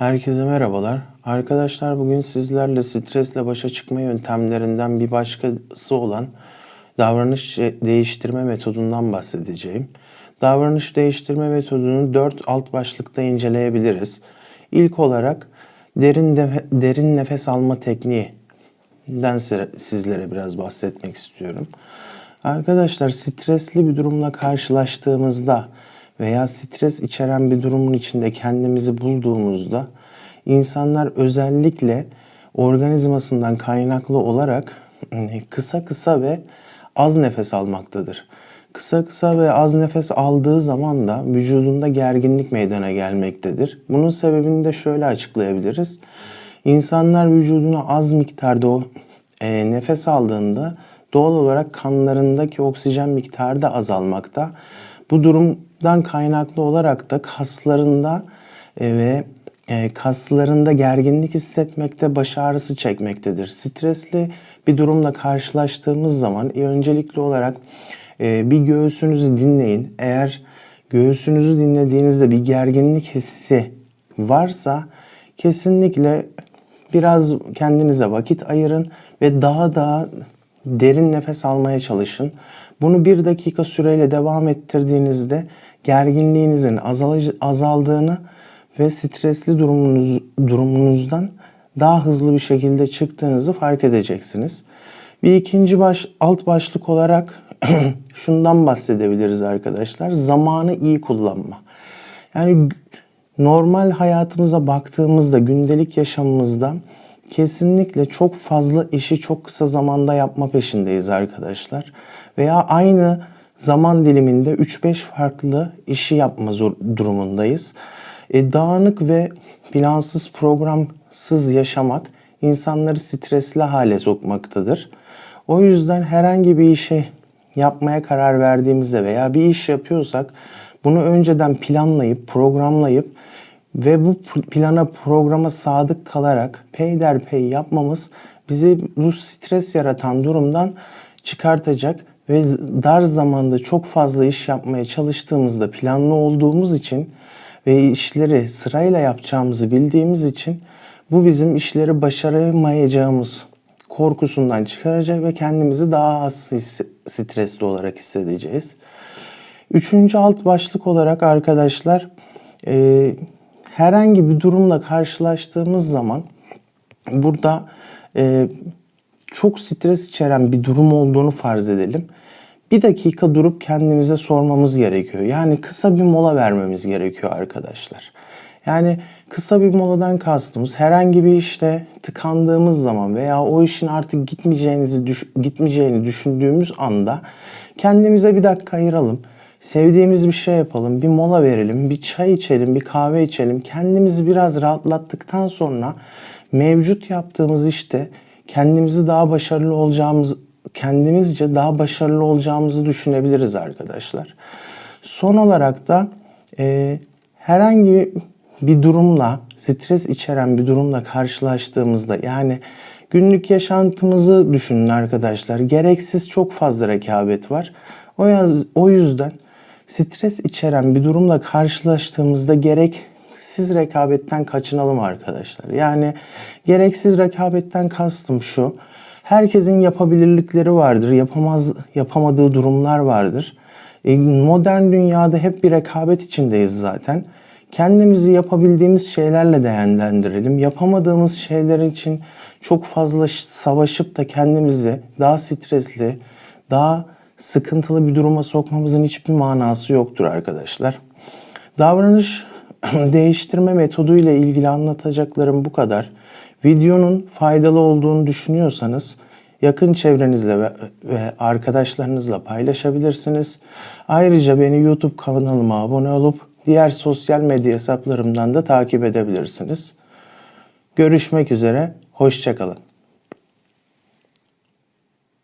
Herkese merhabalar. Arkadaşlar bugün sizlerle stresle başa çıkma yöntemlerinden bir başkası olan davranış değiştirme metodundan bahsedeceğim. Davranış değiştirme metodunu dört alt başlıkta inceleyebiliriz. İlk olarak derin de, derin nefes alma tekniğinden sizlere biraz bahsetmek istiyorum. Arkadaşlar stresli bir durumla karşılaştığımızda veya stres içeren bir durumun içinde kendimizi bulduğumuzda insanlar özellikle organizmasından kaynaklı olarak hani, kısa kısa ve az nefes almaktadır. Kısa kısa ve az nefes aldığı zaman da vücudunda gerginlik meydana gelmektedir. Bunun sebebini de şöyle açıklayabiliriz. İnsanlar vücuduna az miktarda o e, nefes aldığında doğal olarak kanlarındaki oksijen miktarı da azalmakta. Bu durumdan kaynaklı olarak da kaslarında e, ve e, kaslarında gerginlik hissetmekte, baş ağrısı çekmektedir. Stresli bir durumla karşılaştığımız zaman e, öncelikli olarak bir göğsünüzü dinleyin. Eğer göğsünüzü dinlediğinizde bir gerginlik hissi varsa kesinlikle biraz kendinize vakit ayırın ve daha daha derin nefes almaya çalışın. Bunu bir dakika süreyle devam ettirdiğinizde gerginliğinizin azal- azaldığını ve stresli durumunuz, durumunuzdan daha hızlı bir şekilde çıktığınızı fark edeceksiniz. Bir ikinci baş, alt başlık olarak şundan bahsedebiliriz arkadaşlar. Zamanı iyi kullanma. Yani normal hayatımıza baktığımızda, gündelik yaşamımızda kesinlikle çok fazla işi çok kısa zamanda yapma peşindeyiz arkadaşlar. Veya aynı zaman diliminde 3-5 farklı işi yapma durumundayız. E, dağınık ve plansız, programsız yaşamak insanları stresli hale sokmaktadır. O yüzden herhangi bir işe yapmaya karar verdiğimizde veya bir iş yapıyorsak bunu önceden planlayıp, programlayıp ve bu plana, programa sadık kalarak peyderpey yapmamız bizi bu stres yaratan durumdan çıkartacak ve dar zamanda çok fazla iş yapmaya çalıştığımızda planlı olduğumuz için ve işleri sırayla yapacağımızı bildiğimiz için bu bizim işleri başaramayacağımız korkusundan çıkaracak ve kendimizi daha az stresli olarak hissedeceğiz. Üçüncü alt başlık olarak arkadaşlar e, herhangi bir durumla karşılaştığımız zaman burada e, çok stres içeren bir durum olduğunu farz edelim. Bir dakika durup kendimize sormamız gerekiyor. Yani kısa bir mola vermemiz gerekiyor arkadaşlar. Yani kısa bir moladan kastımız herhangi bir işte tıkandığımız zaman veya o işin artık gitmeyeceğinizi düş- gitmeyeceğini düşündüğümüz anda kendimize bir dakika ayıralım. Sevdiğimiz bir şey yapalım, bir mola verelim, bir çay içelim, bir kahve içelim. Kendimizi biraz rahatlattıktan sonra mevcut yaptığımız işte kendimizi daha başarılı olacağımız, kendimizce daha başarılı olacağımızı düşünebiliriz arkadaşlar. Son olarak da e, herhangi bir durumla, stres içeren bir durumla karşılaştığımızda yani günlük yaşantımızı düşünün arkadaşlar. Gereksiz çok fazla rekabet var. O, o yüzden stres içeren bir durumla karşılaştığımızda gereksiz rekabetten kaçınalım arkadaşlar. Yani gereksiz rekabetten kastım şu. Herkesin yapabilirlikleri vardır. Yapamaz yapamadığı durumlar vardır. E, modern dünyada hep bir rekabet içindeyiz zaten. Kendimizi yapabildiğimiz şeylerle değerlendirelim. Yapamadığımız şeyler için çok fazla savaşıp da kendimizi daha stresli, daha sıkıntılı bir duruma sokmamızın hiçbir manası yoktur arkadaşlar. Davranış değiştirme metodu ile ilgili anlatacaklarım bu kadar. Videonun faydalı olduğunu düşünüyorsanız yakın çevrenizle ve, ve arkadaşlarınızla paylaşabilirsiniz. Ayrıca beni YouTube kanalıma abone olup diğer sosyal medya hesaplarımdan da takip edebilirsiniz. Görüşmek üzere, hoşçakalın.